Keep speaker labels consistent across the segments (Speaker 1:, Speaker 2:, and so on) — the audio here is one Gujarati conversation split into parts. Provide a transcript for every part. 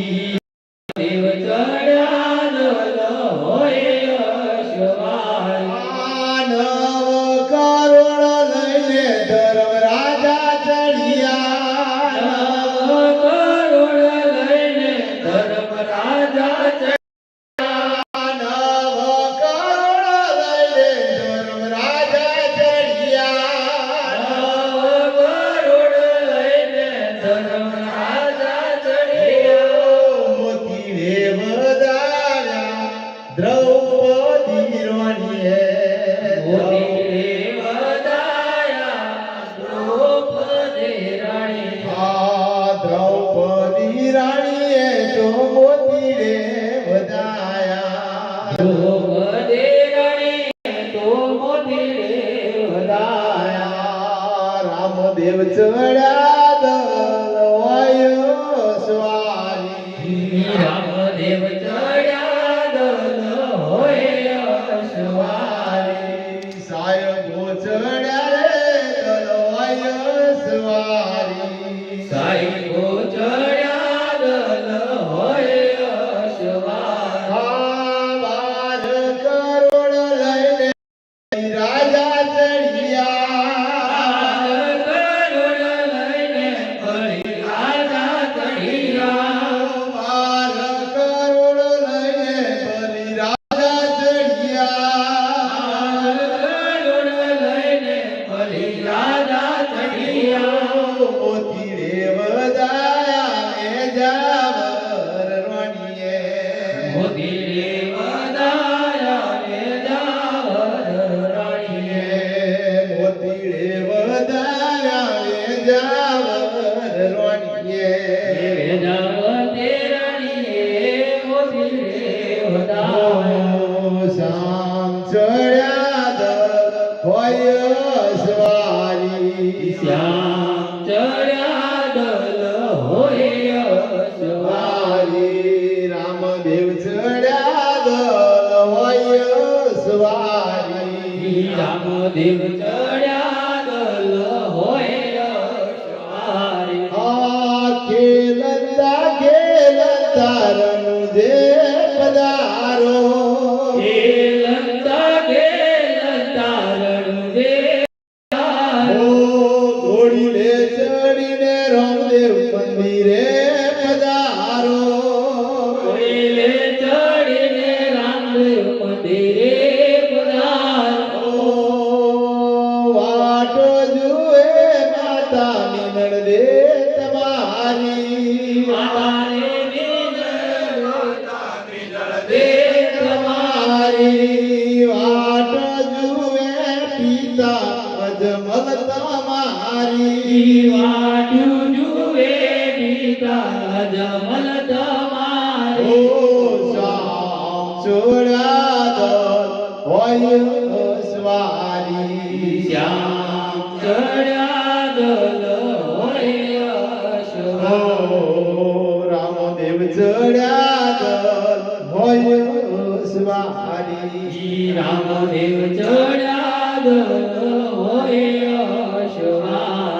Speaker 1: Amen. தேவச்சோடா દલ હોય
Speaker 2: સવારી
Speaker 1: રામદેવ ચડ્યા દલ હોય
Speaker 2: સવારી રામદેવ ચડ્યા
Speaker 1: રામદેવ ચડ્યા હોય
Speaker 2: અશવા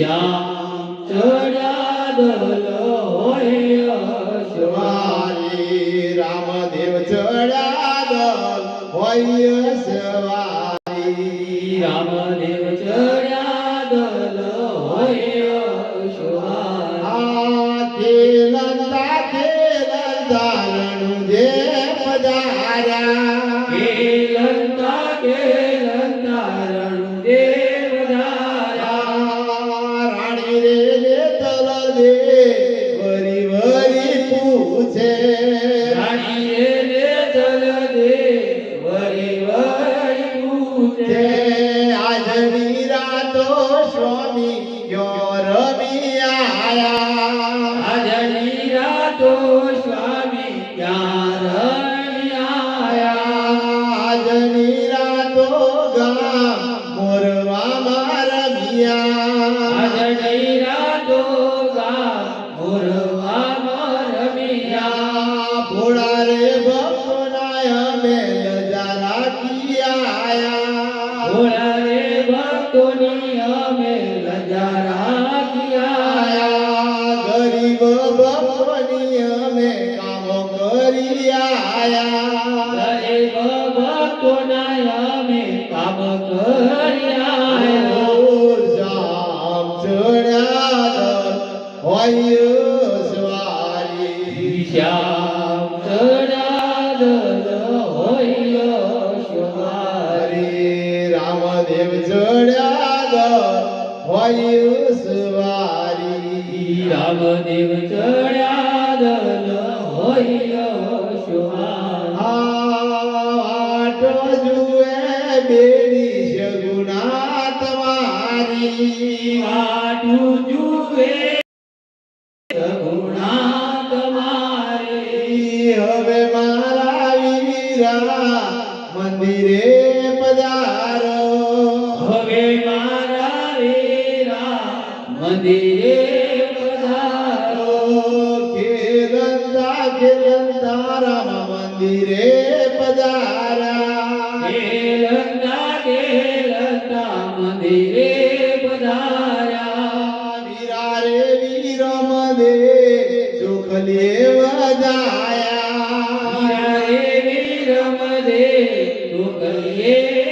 Speaker 2: श्याम ભવાની અમે કામો કરી આયા.
Speaker 1: દરેક ભક્તોના અમે
Speaker 2: કામ કરી આયા. જામ જણા હોય સવારી રામદેવ ચડ્યા
Speaker 1: દલ હોય
Speaker 2: આટો જુએ બેરી શગુના તમારી મંદિરે પધારો.
Speaker 1: ખેલંદા ખેલંદા રામ મંદિરે પધારા.
Speaker 2: ખેલંદા ખેલંદા મંદિરે પધારા.
Speaker 1: વિરારે વિરમ
Speaker 2: દે જોખલે વજાયા વિરારે વિરમ દે
Speaker 1: જોખલે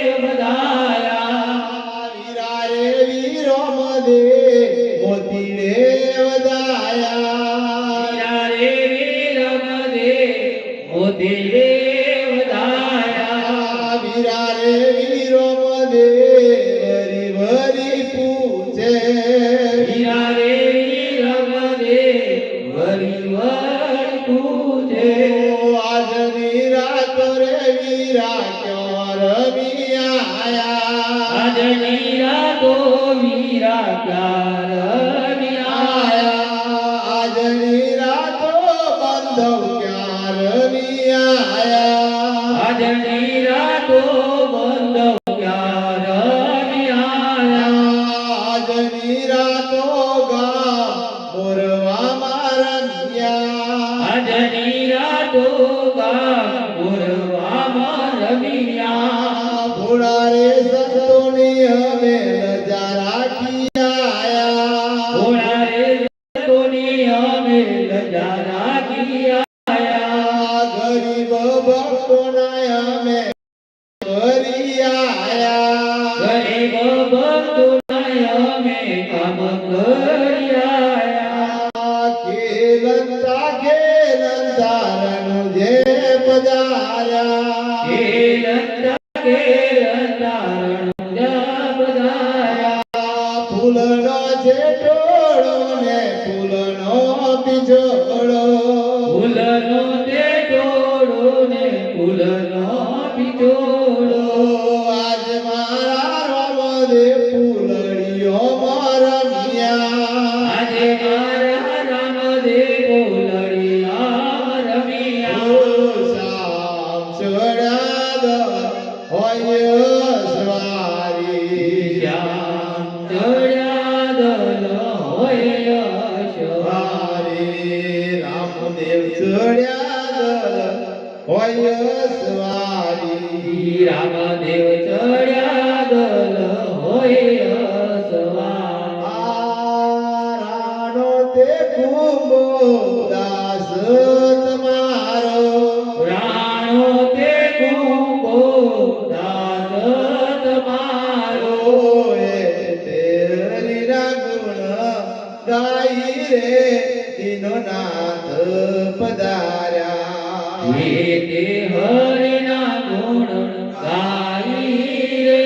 Speaker 1: વીરા
Speaker 2: પ્યાર. ભક્તુના અમે
Speaker 1: કામ કર. વયસવારી રામદેવ
Speaker 2: ચડ્યા
Speaker 1: દલ હોય સવા
Speaker 2: રાણો તે ઘૂમો દિવસે દિનોનાથ પધાર્યા.
Speaker 1: હે તે હરિના ગુણ ગાઈ રે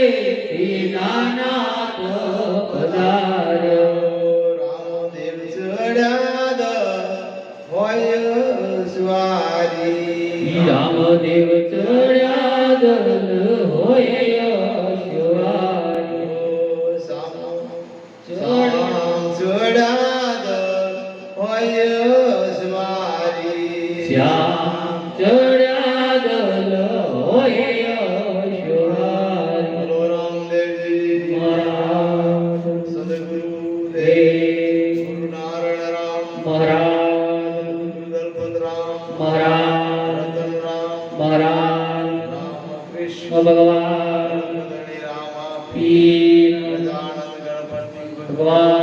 Speaker 1: દિનાનાથ પધાર્યો.
Speaker 2: રામદેવ ચડાદ હોય સ્વારી.
Speaker 1: રામદેવ ચડાદ હોય સ્વારી
Speaker 2: સામ ચડા યસ મારી
Speaker 1: શ્યામ ચડ્યા દલ હોય અશ્વાર
Speaker 2: બોલો રામદેવજી
Speaker 1: મહારાજ
Speaker 2: સદગુરુ
Speaker 1: દેવ
Speaker 2: ગુરુ નારાયણ રામ
Speaker 1: મહારાજ
Speaker 2: ગુરુદર્પણ રામ
Speaker 1: મહારાજ
Speaker 2: રતન રામ
Speaker 1: મહારાજ
Speaker 2: રામકૃષ્ણ
Speaker 1: ભગવાન ભગવાન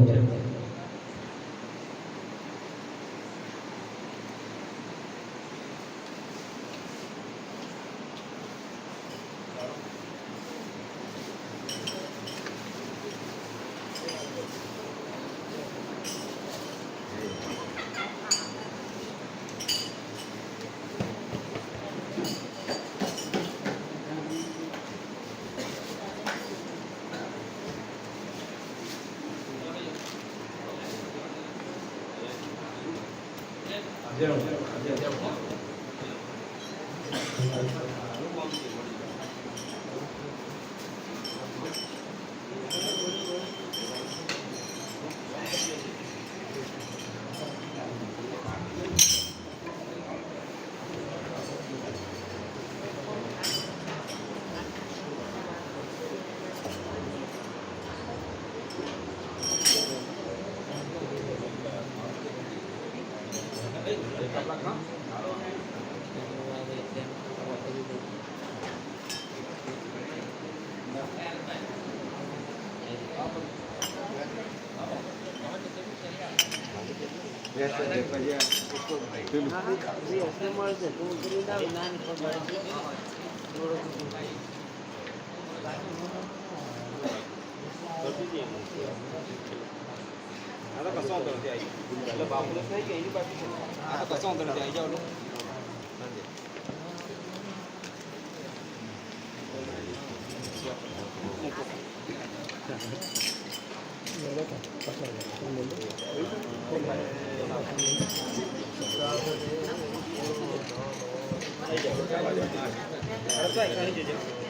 Speaker 2: 내려오세요. 내려오세요. आता
Speaker 1: कसं
Speaker 2: अंतर ते
Speaker 1: आई
Speaker 2: त्याला
Speaker 1: बापूलाच
Speaker 2: नाही की
Speaker 1: बाकी
Speaker 2: आता कसं
Speaker 1: अंतर
Speaker 2: ते आईच्या
Speaker 1: वाटलं
Speaker 2: 哎，
Speaker 1: 姐
Speaker 2: 姐，
Speaker 1: 姐姐，姐
Speaker 3: 姐，